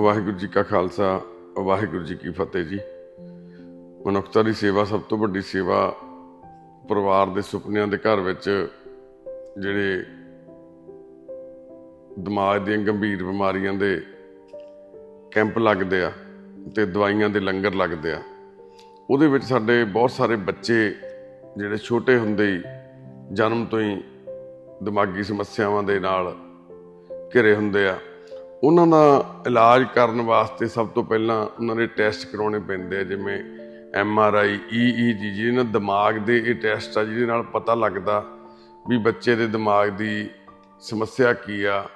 ਵਾਹਿਗੁਰੂ ਜੀ ਕਾ ਖਾਲਸਾ, ਵਾਹਿਗੁਰੂ ਜੀ ਕੀ ਫਤਿਹ ਜੀ। ਮਨੁੱਖਤਾ ਦੀ ਸੇਵਾ ਸਭ ਤੋਂ ਵੱਡੀ ਸੇਵਾ ਪਰਿਵਾਰ ਦੇ ਸੁਪਨਿਆਂ ਦੇ ਘਰ ਵਿੱਚ ਜਿਹੜੇ ਦਿਮਾਗ ਦੀਆਂ ਗੰਭੀਰ ਬਿਮਾਰੀਆਂ ਦੇ ਕੈਂਪ ਲੱਗਦੇ ਆ ਤੇ ਦਵਾਈਆਂ ਦੇ ਲੰਗਰ ਲੱਗਦੇ ਆ, ਉਹਦੇ ਵਿੱਚ ਸਾਡੇ ਬਹੁਤ ਸਾਰੇ ਬੱਚੇ ਜਿਹੜੇ ਛੋਟੇ ਹੁੰਦੇ ਹੀ ਜਨਮ ਤੋਂ ਹੀ ਦਿਮਾਗੀ ਸਮੱਸਿਆਵਾਂ ਦੇ ਨਾਲ ਘਿਰੇ ਹੁੰਦੇ ਆ। ਉਹਨਾਂ ਦਾ ਇਲਾਜ ਕਰਨ ਵਾਸਤੇ ਸਭ ਤੋਂ ਪਹਿਲਾਂ ਉਹਨਾਂ ਦੇ ਟੈਸਟ ਕਰਾਉਣੇ ਪੈਂਦੇ ਆ, ਜਿਵੇਂ ਐਮ ਆਰ ਆਈ ਈਈਜੀ ਜਿਹਦੇ ਨਾਲ ਦਿਮਾਗ ਦੇ ਇਹ ਟੈਸਟ ਆ, ਜਿਹਦੇ ਨਾਲ ਪਤਾ ਲੱਗਦਾ ਵੀ ਬੱਚੇ ਦੇ ਦਿਮਾਗ ਦੀ ਸਮੱਸਿਆ ਕੀ ਆ,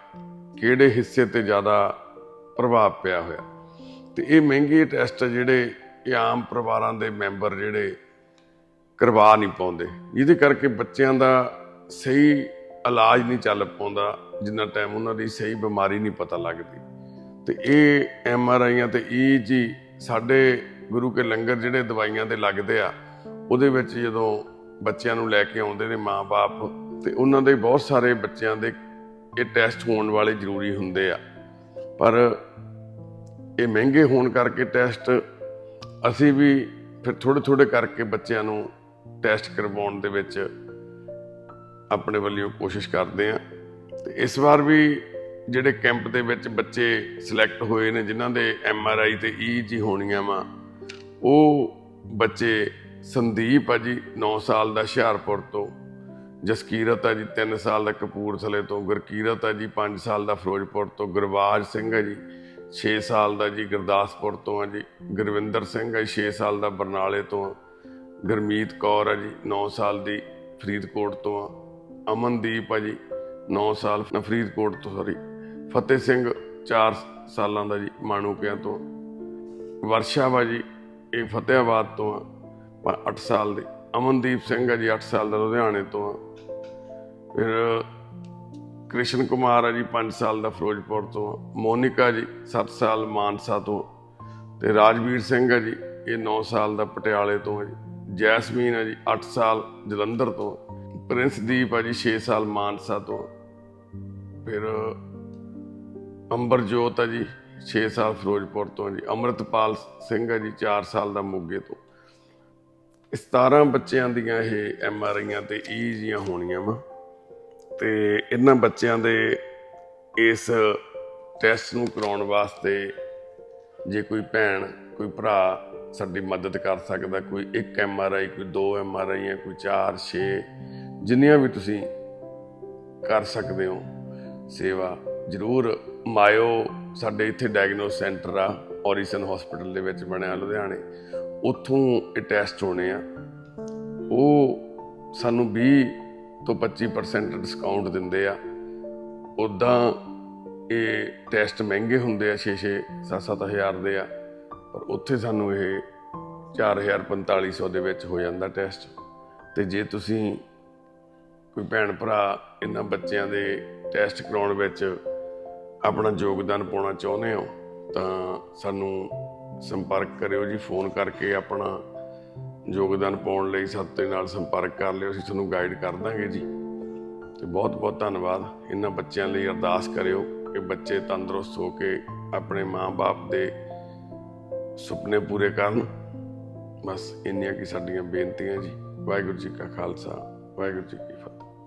ਕਿਹੜੇ ਹਿੱਸੇ ਤੇ ਜ਼ਿਆਦਾ ਪ੍ਰਭਾਵ ਪਿਆ ਹੋਇਆ। ਤੇ ਇਹ ਮਹਿੰਗੇ ਟੈਸਟ ਆ ਜਿਹੜੇ ਇਹ ਆਮ ਪਰਿਵਾਰਾਂ ਦੇ ਮੈਂਬਰ ਜਿਹੜੇ ਕਰਵਾ ਨਹੀਂ ਪਾਉਂਦੇ। ਜਿਹਦੇ ਕਰਕੇ ਬੱਚਿਆਂ ਦਾ ਸਹੀ ਇਲਾਜ ਨਹੀਂ ਚੱਲ ਪਾਉਂਦਾ, ਜਿੰਨਾ ਟਾਈਮ ਉਹਨਾਂ ਦੀ ਸਹੀ ਬਿਮਾਰੀ ਨਹੀਂ ਪਤਾ ਲੱਗਦੀ। ਤੇ ਇਹ ਐਮ ਆਰ ਆਈਆਂ ਤੇ ਈ ਜੀ ਸਾਡੇ ਗੁਰੂ ਕੇ ਲੰਗਰ ਜਿਹੜੇ ਦਵਾਈਆਂ ਦੇ ਲੱਗਦੇ ਆ, ਉਹਦੇ ਵਿੱਚ ਜਦੋਂ ਬੱਚਿਆਂ ਨੂੰ ਲੈ ਕੇ ਆਉਂਦੇ ਨੇ ਮਾਪੇ ਤੇ ਉਹਨਾਂ ਦੇ ਬਹੁਤ ਸਾਰੇ ਬੱਚਿਆਂ ਦੇ ਇਹ ਟੈਸਟ ਹੋਣ ਵਾਲੇ ਜ਼ਰੂਰੀ ਹੁੰਦੇ ਆ। ਪਰ ਇਹ ਮਹਿੰਗੇ ਹੋਣ ਕਰਕੇ ਟੈਸਟ ਅਸੀਂ ਵੀ ਫਿਰ ਥੋੜੇ ਥੋੜੇ ਕਰਕੇ ਬੱਚਿਆਂ ਨੂੰ ਟੈਸਟ ਕਰਵਾਉਣ ਦੇ ਵਿੱਚ ਆਪਣੇ ਵੱਲੋਂ ਕੋਸ਼ਿਸ਼ ਕਰਦੇ ਆ ਤੇ ਇਸ ਵਾਰ ਵੀ ਜਿਹੜੇ ਕੈਂਪ ਦੇ ਵਿੱਚ ਬੱਚੇ ਸਿਲੈਕਟ ਹੋਏ ਨੇ, ਜਿਨ੍ਹਾਂ ਦੇ ਐਮ ਆਰ ਆਈ ਤੇ ਈਜੀ ਹੋਣੀਆਂ ਵਾ, ਉਹ ਬੱਚੇ ਸੰਦੀਪ ਆ ਜੀ 9 ਸਾਲ ਦਾ ਹੁਸ਼ਿਆਰਪੁਰ ਤੋਂ, ਜਸਕੀਰਤ ਆ ਜੀ 3 ਸਾਲ ਦਾ ਕਪੂਰਥਲੇ ਤੋਂ, ਗੁਰਕੀਰਤ ਆ ਜੀ 5 ਸਾਲ ਦਾ ਫਿਰੋਜ਼ਪੁਰ ਤੋਂ, ਗੁਰਬਾਜ ਸਿੰਘ ਆ ਜੀ 6 ਸਾਲ ਦਾ ਜੀ ਗੁਰਦਾਸਪੁਰ ਤੋਂ ਆ ਜੀ, ਗੁਰਵਿੰਦਰ ਸਿੰਘ ਆ ਜੀ 6 ਸਾਲ ਦਾ ਬਰਨਾਲੇ ਤੋਂ ਗੁਰਮੀਤ ਕੌਰ ਆ ਜੀ 9 ਸਾਲ ਦੀ ਫਰੀਦਕੋਟ ਤੋਂ ਆ ਅਮਨਦੀਪ ਆ ਜੀ 9 ਸਾਲ ਫਰੀਦਕੋਟ ਤੋਂ ਸੌਰੀ ਫਤਿਹ ਸਿੰਘ 4 ਸਾਲਾਂ ਦਾ ਜੀ, ਮਾਣੂਕਿਆਂ ਤੋਂ। ਵਰਸ਼ਾ ਵਾ ਜੀ, ਇਹ ਫਤਿਹਾਬਾਦ ਤੋਂ ਆ 8 ਸਾਲ ਦੇ। ਅਮਨਦੀਪ ਸਿੰਘ ਆ ਜੀ 8 ਸਾਲ ਦਾ, ਲੁਧਿਆਣੇ ਤੋਂ ਆ। ਫਿਰ ਕ੍ਰਿਸ਼ਨ ਕੁਮਾਰ ਆ ਜੀ 5 ਸਾਲ ਦਾ, ਫਿਰੋਜ਼ਪੁਰ ਤੋਂ ਆ। ਮੋਨਿਕਾ ਜੀ 7 ਸਾਲ, ਮਾਨਸਾ ਤੋਂ। ਤੇ ਰਾਜਵੀਰ ਸਿੰਘ ਆ ਜੀ, ਇਹ 9 ਸਾਲ ਦਾ, ਪਟਿਆਲੇ ਤੋਂ ਆ ਜੀ। ਜੈਸਮੀਨ ਆ ਜੀ 8 ਸਾਲ, ਜਲੰਧਰ ਤੋਂ ਪ੍ਰਿੰਸਦੀਪ ਆ ਜੀ 6 ਸਾਲ ਮਾਨਸਾ ਤੋਂ। ਫਿਰ ਅੰਬਰਜੋਤ ਆ ਜੀ 6 ਸਾਲ ਫਿਰੋਜ਼ਪੁਰ ਤੋਂ ਜੀ। ਅਮਰਤਪਾਲ ਸਿੰਘ ਆ ਜੀ 4 ਸਾਲ ਦਾ ਮੋਗੇ ਤੋਂ। 17 ਬੱਚਿਆਂ ਦੀਆਂ ਇਹ ਐਮ ਆਰ ਆਈਆਂ ਤੇ ਈ ਜੀਆਂ ਹੋਣੀਆਂ ਵਾ। ਤੇ ਇਹਨਾਂ ਬੱਚਿਆਂ ਦੇ ਇਸ ਟੈਸਟ ਨੂੰ ਕਰਾਉਣ ਵਾਸਤੇ ਜੇ ਕੋਈ ਭੈਣ, ਕੋਈ ਭਰਾ ਸਾਡੀ ਮਦਦ ਕਰ ਸਕਦਾ, ਕੋਈ ਇੱਕ ਐਮ ਆਰ ਆਈ, ਕੋਈ ਦੋ ਐਮ ਆਰ ਆਈਆਂ, ਕੋਈ 4 6 ਜਿੰਨੀਆਂ ਵੀ ਤੁਸੀਂ ਕਰ ਸਕਦੇ ਹੋ ਸੇਵਾ, ਜ਼ਰੂਰ ਮਾਇਓ। ਸਾਡੇ ਇੱਥੇ ਡਾਇਗਨੋਸ ਸੈਂਟਰ ਆ ਔਰੀਸਨ ਹਸਪੀਟਲ ਦੇ ਵਿੱਚ ਬਣਿਆ ਲੁਧਿਆਣੇ। ਉੱਥੋਂ ਇਹ ਟੈਸਟ ਹੋਣੇ ਆ। ਉਹ ਸਾਨੂੰ 20 ਤੋਂ 25% ਡਿਸਕਾਊਂਟ ਦਿੰਦੇ ਆ। ਉਦਾਂ ਇਹ ਟੈਸਟ ਮਹਿੰਗੇ ਹੁੰਦੇ ਆ 6-6 7-7000 ਦੇ ਆ। ਪਰ ਉੱਥੇ ਸਾਨੂੰ ਇਹ 4000 4500 ਦੇ ਵਿੱਚ ਹੋ ਜਾਂਦਾ ਟੈਸਟ ਤੇ ਜੇ ਤੁਸੀਂ ਕੋਈ ਭੈਣ ਭਰਾ ਇਹਨਾਂ ਬੱਚਿਆਂ ਦੇ ਟੈਸਟ ਕਰਾਉਣ ਵਿੱਚ ਆਪਣਾ ਯੋਗਦਾਨ ਪਾਉਣਾ ਚਾਹੁੰਦੇ ਹੋ, ਤਾਂ ਸਾਨੂੰ ਸੰਪਰਕ ਕਰਿਓ ਜੀ, ਫੋਨ ਕਰਕੇ ਆਪਣਾ ਯੋਗਦਾਨ ਪਾਉਣ ਲਈ ਸਾਡੇ ਨਾਲ ਸੰਪਰਕ ਕਰ ਲਿਓ, ਅਸੀਂ ਤੁਹਾਨੂੰ ਗਾਈਡ ਕਰ ਦਾਂਗੇ ਜੀ। ਤੇ ਬਹੁਤ ਬਹੁਤ ਧੰਨਵਾਦ, ਇਹਨਾਂ ਬੱਚਿਆਂ ਲਈ ਅਰਦਾਸ ਕਰਿਓ ਕਿ ਬੱਚੇ ਤੰਦਰੁਸਤ ਹੋ ਕੇ ਆਪਣੇ ਮਾਂ-ਬਾਪ ਦੇ ਸੁਪਨੇ ਪੂਰੇ ਕਰਨ। ਬਸ ਇੰਨੀਆਂ ਕੀ ਸਾਡੀਆਂ ਬੇਨਤੀਆਂ ਜੀ। ਵਾਹਿਗੁਰੂ ਜੀ ਕਾ ਖਾਲਸਾ, ਵਾਹਿਗੁਰੂ ਜੀ ਕੀ ਫਤਿਹ।